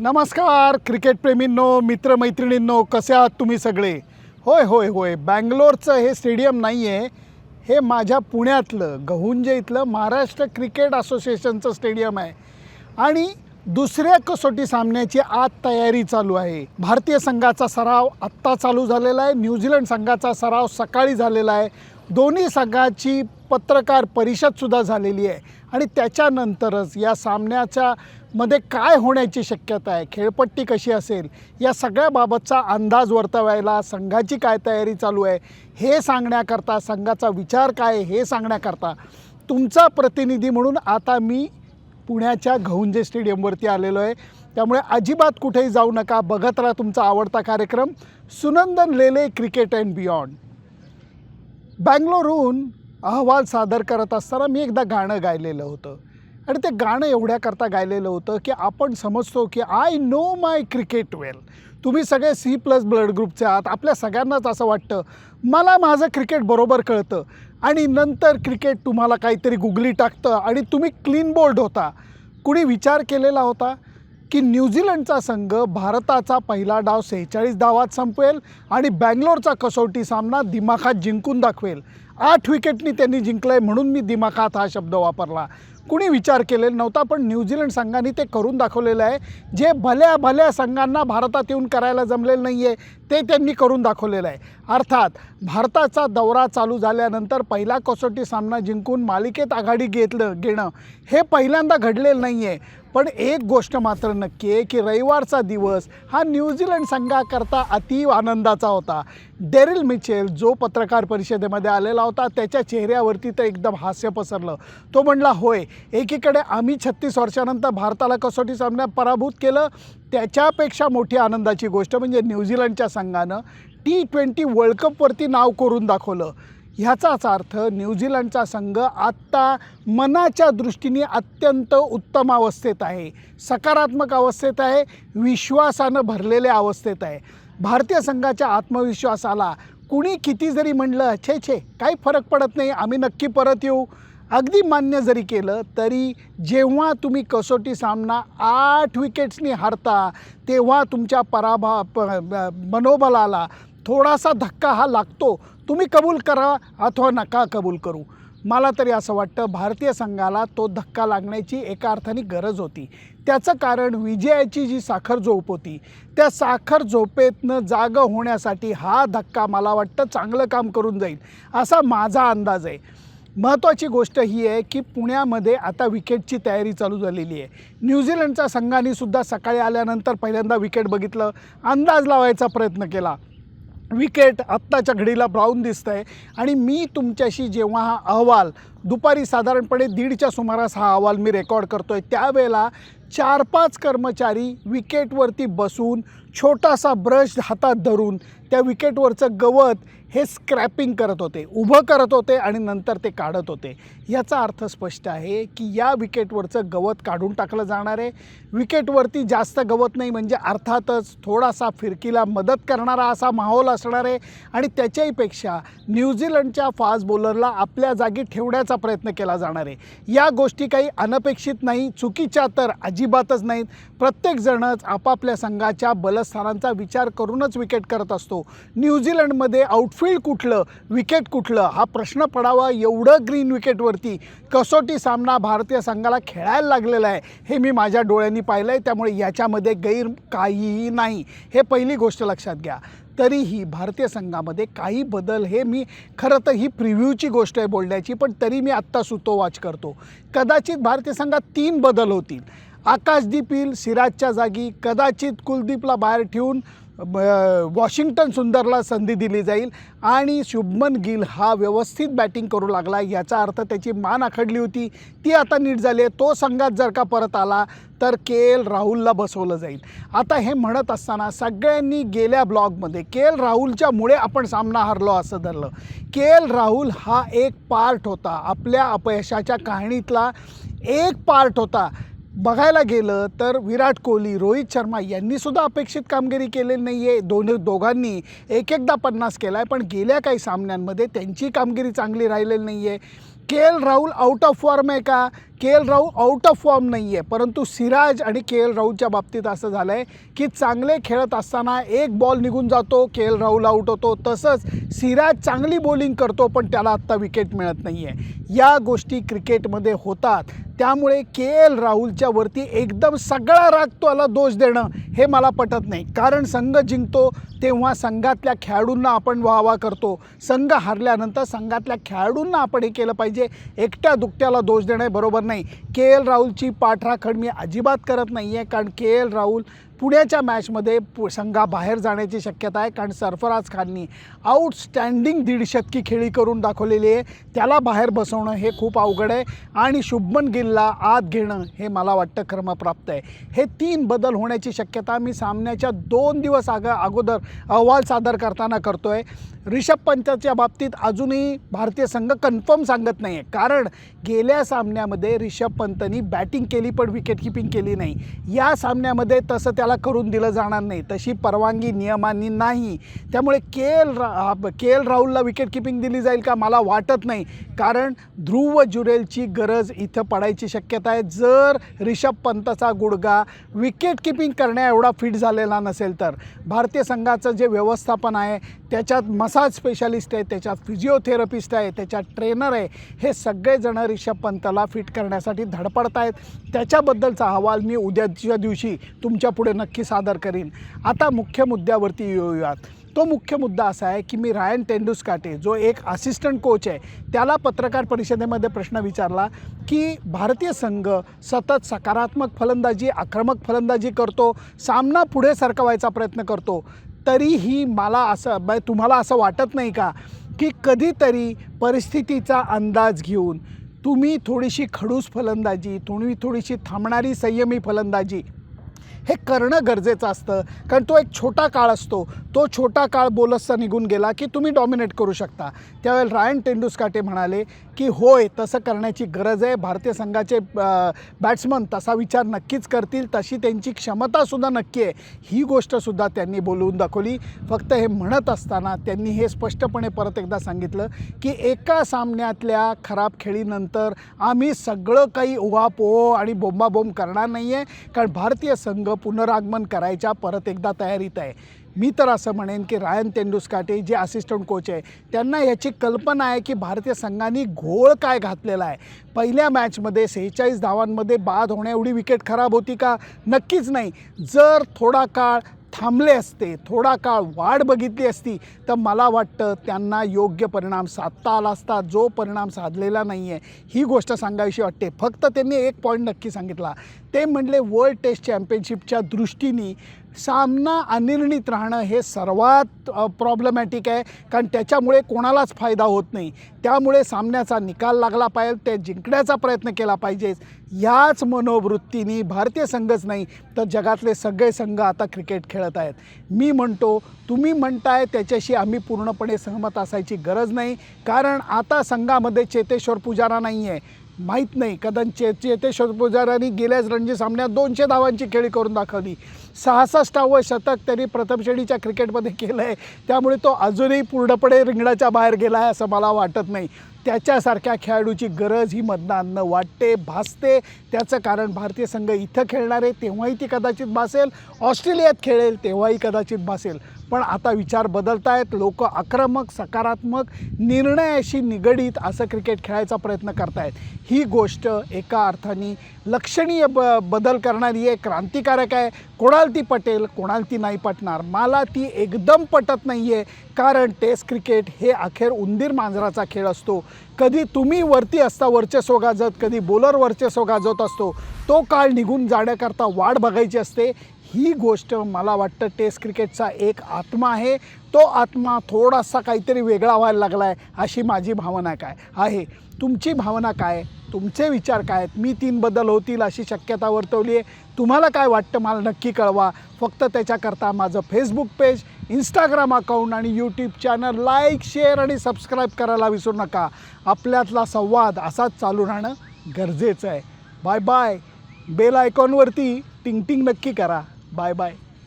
नमस्कार क्रिकेटप्रेमींनो मित्रमैत्रिणींनो कसे आहात तुम्ही सगळे? होय होय होय. बँगलोरचं हे स्टेडियम नाही आहे हे माझ्या पुण्यातलं गहुंजे इथलं महाराष्ट्र क्रिकेट असोसिएशनचं स्टेडियम आहे. आणि दुसऱ्या कसोटी सामन्याची आज तयारी चालू आहे. भारतीय संघाचा सराव आत्ता चालू झालेला आहे. न्यूझीलंड संघाचा सराव सकाळी झालेला आहे. दोन्ही संघाची पत्रकार परिषदसुद्धा झालेली आहे. आणि त्याच्यानंतरच या सामन्याच्या मध्ये काय होण्याची शक्यता आहे? खेळपट्टी कशी असेल? या सगळ्याबाबतचा अंदाज वर्तवायला संघाची काय तयारी चालू आहे? हे सांगण्याकरता संघाचा विचार काय आहे? हे सांगण्याकरता तुमचा प्रतिनिधी म्हणून आता मी पुण्याच्या घहुंजे स्टेडियमवरती आलेलो आहे. त्यामुळे अजिबात कुठेही जाऊ नका. बघत राहा तुमचा आवडता कार्यक्रम. Sunandan Lele cricket and beyond. बँगलोरहून अहवाल सादर करत असताना मी एकदा गाणं गायलेलं होतं. आणि ते गाणं एवढ्याकरता गायलेलं होतं की आपण समजतो की I know my cricket well तुम्ही सगळे सी प्लस ब्लड ग्रुपचे आहात. आपल्या सगळ्यांनाच असं वाटतं. मला माझं क्रिकेट बरोबर कळतं. आणि नंतर क्रिकेट तुम्हाला काहीतरी गुगली टाकतं आणि तुम्ही क्लीन बोल्ड होता. कुणी विचार केलेला होता की न्यूझीलंडचा संघ भारताचा पहिला डाव सेहेचाळीस धावात संपवेल आणि बँगलोरचा कसोटी सामना दिमाखात जिंकून दाखवेल. आठ विकेटनी त्यांनी जिंकलं आहे म्हणून मी दिमाखात हा शब्द वापरला. कुणी विचार केलेला नव्हता पण न्यूझीलंड संघाने ते करून दाखवलेलं आहे. जे भल्या भल्या संघांना भारतात येऊन करायला जमलेलं नाही आहे ते त्यांनी करून दाखवलेलं आहे. अर्थात भारताचा दौरा चालू झाल्यानंतर पहिला कसोटी सामना जिंकून मालिकेत आघाडी घेतलं घेणं हे पहिल्यांदा घडलेलं नाही आहे पण एक गोष्ट मात्र नक्की आहे की रविवारचा दिवस हा न्यूझीलंड संघाकरता अतीव आनंदाचा होता. डेरिल मिचेल जो पत्रकार परिषदेमध्ये आलेला होता त्याच्या चेहऱ्यावरती तर एकदम हास्य पसरलं. तो म्हणला होय एकीकडे आम्ही छत्तीस वर्षानंतर भारताला कसोटी सामन्यात पराभूत केलं त्याच्यापेक्षा मोठी आनंदाची गोष्ट म्हणजे न्यूझीलंडच्या संघानं टी ट्वेंटी वर्ल्ड कपवरती नाव करून दाखवलं. ह्याचाच अर्थ न्यूझीलंडचा संघ आत्ता मनाच्या दृष्टीने अत्यंत उत्तम अवस्थेत आहे. सकारात्मक अवस्थेत आहे विश्वासानं भरलेल्या अवस्थेत आहे. भारतीय संघाच्या आत्मविश्वासाला कुणी किती जरी म्हणलं छे छे काही फरक पडत नाही आम्ही नक्की परत येऊ. अगदी मान्य जरी केलं तरी जेव्हा तुम्ही कसोटी सामना आठ विकेट्सनी हारता तेव्हा तुमच्या पराभा प मनोबलाला थोडासा धक्का हा लागतो. तुम्ही कबूल करा अथवा नका कबूल करू. मला तरी असं वाटतं भारतीय संघाला तो धक्का लागण्याची एका अर्थाने गरज होती. त्याचं कारण विजयाची जी साखर झोप होती त्या साखर झोपेतनं जागं होण्यासाठी हा धक्का मला वाटतं चांगलं काम करून जाईल असा माझा अंदाज आहे. महत्त्वाची गोष्ट ही आहे की पुण्यामध्ये आता विकेटची तयारी चालू झालेली आहे. न्यूझीलंडच्या संघाने सुद्धा सकाळी आल्यानंतर पहिल्यांदा विकेट बघितलं अंदाज लावायचा प्रयत्न केला. विकेट आत्ताच्या घडीला ब्राऊन दिसतं आहे आणि मी तुमच्याशी जेव्हा हा अहवाल दुपारी साधारणपणे दीडच्या सुमारास हा अहवाल मी रेकॉर्ड करतो आहे त्यावेळेला चार पाच कर्मचारी विकेटवरती बसून छोटासा ब्रश हातात धरून त्या विकेटवरचं गवत हे स्क्रॅपिंग करत होते उभं करत होते आणि नंतर ते काढत होते. याचा अर्थ स्पष्ट आहे की या विकेटवरचं गवत काढून टाकलं जाणार आहे. विकेटवरती जास्त गवत नाही म्हणजे अर्थातच थोडासा फिरकीला मदत करणारा असा माहोल असणार आहे. आणि त्याच्याहीपेक्षा न्यूझीलंडच्या फास्ट बॉलरला आपल्या जागी ठेवण्याचा प्रयत्न केला जाणार आहे. या गोष्टी काही अनपेक्षित नाही चुकीच्या तर अजिबातच नाहीत. प्रत्येकजणच आपापल्या संघाच्या बलस्थानांचा विचार करूनच विकेट करत असतो. न्यूझीलंडमध्ये फील्ड कुठलं विकेट कुठलं हा प्रश्न पडावा एवढं ग्रीन विकेटवरती कसोटी सामना भारतीय संघाला खेळायला लागलेला आहे. हे मी माझ्या डोळ्यांनी पाहिलं आहे त्यामुळे याच्यामध्ये गैर काहीही नाही. हे पहिली गोष्ट लक्षात घ्या. तरीही भारतीय संघामध्ये काही बदल हे मी खरं तर ही प्रिव्ह्यूची गोष्ट आहे बोलण्याची पण तरी मी आत्ता सुतोवाच करतो. कदाचित भारतीय संघात तीन बदल होतील. आकाशदीप येईल सिराजच्या जागी. कदाचित कुलदीपला बाहेर ठेवून वॉशिंग्टन सुंदरला संधी दिली जाईल आणि शुभमन गिल हा व्यवस्थित बॅटिंग करू लागला. याचा अर्थ त्याची मान आखडली होती. ती आता नीट झाली आहे. तो संघात जर का परत आला तर के एल राहुलला बसवलं जाईल. आता हे म्हणत असताना सगळ्यांनी गेल्या ब्लॉगमध्ये के एल राहुलच्यामुळे आपण सामना हरलो असं धरलं. के एल राहुल हा एक पार्ट होता. आपल्या अपयशाच्या कहाणीतला एक पार्ट होता. बघायला गेलं तर विराट कोहली रोहित शर्मा यांनीसुद्धा अपेक्षित कामगिरी केलेली नाही आहे दोन्ही दोघांनी एक एकदा पन्नास केला आहे पण गेल्या काही सामन्यांमध्ये त्यांची कामगिरी चांगली राहिलेली नाही आहे K L Rahul out of form आहे का? K L Rahul out of form नाही आहे परंतु सिराज आणि के एल राहुलच्या बाबतीत असं झालं आहे की चांगले खेळत असताना एक बॉल निघून जातो के एल राहुल आउट होतो. तसंच सिराज चांगली बॉलिंग करतो पण त्याला आत्ता विकेट मिळत नाही आहे या गोष्टी क्रिकेटमध्ये होतात. त्यामुळे के एल राहुलच्या वरती एकदम सगळा राग त्याला दोष देणं हे मला पटत नाही. कारण संघ जिंकतो तेव्हा संघातल्या खेळाडूंना आपण वाहवा करतो. संघ हरल्यानंतर संघातल्या खेळाडूंना आपण हे केलं पाहिजे. एकट्या दुकट्याला दोष देणं बरोबर नाही. के एल राहुलची पाठराखण मी अजिबात करत नाही आहे कारण के एल राहुल पुण्याच्या मॅचमध्ये पु संघाबाहेर जाण्याची शक्यता आहे कारण सरफराज खाननी आउटस्टँडिंग दीडशतकी खेळी करून दाखवलेली आहे. त्याला बाहेर बसवणं हे खूप अवघड आहे आणि शुभमन गिलला आत घेणं हे मला वाटतं क्रमप्राप्त आहे. हे तीन बदल होण्याची शक्यता मी सामन्याच्या दोन दिवस आग अगोदर अहवाल सादर करताना करतो आहे रिषभ पंतच्या बाबतीत अजूनही भारतीय संघ कन्फर्म सांगत नाही आहे कारण गेल्या सामन्यामध्ये रिषभ पंतनी बॅटिंग केली पण विकेट किपिंग केली नाही. या सामन्यामध्ये तसं त्याला करून दिलं जाणार नाही. तशी परवानगी नियमांनी नाही. त्यामुळे के एल रा के एल राहुलला विकेट किपिंग दिली जाईल का मला वाटत नाही. कारण ध्रुव जुरेलची गरज इथं पडायची शक्यता आहे. जर रिषभ पंतचा गुडगा विकेट किपिंग करण्या एवढा फिट झालेला नसेल तर. भारतीय संघाचं जे व्यवस्थापन आहे त्याच्यात मसाज स्पेशालिस्ट आहे त्याच्यात फिजिओथेरपिस्ट आहे त्याच्यात ट्रेनर आहे. हे सगळेजण रिषभ पंतला फिट करण्यासाठी धडपडत आहेत त्याच्याबद्दलचा अहवाल मी उद्याच्या दिवशी तुमच्यापुढे नक्की सादर करीन. आता मुख्य मुद्द्यावरती येऊयात. तो मुख्य मुद्दा असा आहे की मी रायन तेंडुसकाटे जो एक असिस्टंट कोच आहे त्याला पत्रकार परिषदेमध्ये प्रश्न विचारला की भारतीय संघ सतत सकारात्मक फलंदाजी आक्रमक फलंदाजी करतो सामना पुढे सरकवायचा प्रयत्न करतो. तरीही मला असं ब तुम्हाला असं वाटत नाही का की कधीतरी परिस्थितीचा अंदाज घेऊन तुम्ही थोडीशी खडूस फलंदाजी तुम्ही थोडीशी थांबणारी संयमी फलंदाजी हे करणं गरजेचं असतं. कारण तो एक छोटा काळ असतो. तो छोटा काळ बोलसचा निघून गेला की तुम्ही डॉमिनेट करू शकता. त्यावेळेला रायन तेंडुस्काटे म्हणाले की होय तसं करण्याची गरज आहे. भारतीय संघाचे बॅट्समन तसा विचार नक्कीच करतील. तशी त्यांची क्षमतासुद्धा नक्की आहे. ही गोष्टसुद्धा त्यांनी बोलवून दाखवली. फक्त हे म्हणत असताना त्यांनी हे स्पष्टपणे परत एकदा सांगितलं की एका सामन्यातल्या खराब खेळीनंतर आम्ही सगळं काही उहापोह आणि बोंबाबोंब करणार नाही आहे कारण भारतीय संघ पुनरागमन करायच्या परत एकदा तयारीत आहे. मी तर असं म्हणेन की रायन तेंडुस्काटे जे असिस्टंट कोच आहे त्यांना याची कल्पना आहे की भारतीय संघाने घोळ काय घातलेला आहे. पहिल्या मॅचमध्ये सेहेचाळीस धावांमध्ये बाद होण्याएवढी विकेट खराब होती का? नक्कीच नाही. जर थोडा काळ थांबले असते थोडा काळ वाढ बघितली असती तर मला वाटतं त्यांना योग्य परिणाम साधता आला असता जो परिणाम साधलेला नाही आहे ही गोष्ट सांगावीशी वाटते. फक्त त्यांनी एक पॉईंट नक्की सांगितला. ते म्हणले वर्ल्ड टेस्ट चॅम्पियनशिपच्या दृष्टीने सामना अनिर्णित राहणं हे सर्वात प्रॉब्लेमॅटिक आहे. कारण त्याच्यामुळे कोणालाच फायदा होत नाही. त्यामुळे सामन्याचा निकाल लागला पाहिजे ते जिंकण्याचा प्रयत्न केला पाहिजे. याच मनोवृत्तीने भारतीय संघच नाही तर जगातले सगळे संघ आता क्रिकेट खेळत आहेत. मी म्हणतो तुम्ही म्हणताय त्याच्याशी आम्ही पूर्णपणे सहमत असायची गरज नाही. कारण आता संघामध्ये चेतेश्वर पुजारा नाही आहे माहीत नाही कदाचित चेतेश्वर पुजारांनी गेल्याच रणजी सामन्यात दोनशे धावांची खेळी करून दाखवली. सहासष्टावं शतक त्यांनी प्रथम श्रेणीच्या क्रिकेटमध्ये केलं आहे त्यामुळे तो अजूनही पूर्णपणे रिंगणाच्या बाहेर गेला आहे असं मला वाटत नाही. त्याच्यासारख्या खेळाडूची गरज ही मधनं वाटते भासते. त्याचं कारण भारतीय संघ इथं खेळणार आहे तेव्हाही ती कदाचित भासेल. ऑस्ट्रेलियात खेळेल तेव्हाही कदाचित भासेल. पण आता विचार बदलत आहेत लोक आक्रमक सकारात्मक निर्णयाशी निगडीत असं क्रिकेट खेळायचा प्रयत्न करतायत. ही गोष्ट एका अर्थाने लक्षणीय ब बदल करणारी आहे. क्रांतिकारक आहे. कोणाला ती पटेल कोणाला ती नाही पटणार. मला ती एकदम पटत नाही आहे कारण टेस्ट क्रिकेट हे अखेर उंदीर मांजराचा खेळ असतो. कधी तुम्ही वरती असता वर्चस्व गाजत कधी बॉलर वर्चस्व गाजवत असतो तो काळ निघून जाण्याकरता वाट बघायची असते. ही गोष्ट मला वाटतं टेस्ट क्रिकेटचा एक आत्मा आहे. तो आत्मा थोडासा काहीतरी वेगळा व्हायला लागला आहे अशी माझी भावना काय आहे. तुमची भावना काय? तुमचे विचार काय आहेत? मी तीन बदल होतील अशी शक्यता वर्तवली आहे. तुम्हाला काय वाटतं? मला नक्की कळवा. फक्त त्याच्याकरता माझं फेसबुक पेज इंस्टाग्राम अकाउंट आणि यूट्यूब चॅनल लाईक शेअर आणि सबस्क्राईब करायला विसरू नका. आपल्यातला संवाद असाच चालू राहणं गरजेचं आहे. बाय बाय बेल आयकॉनवरती टिंग टिंग नक्की करा. Bye bye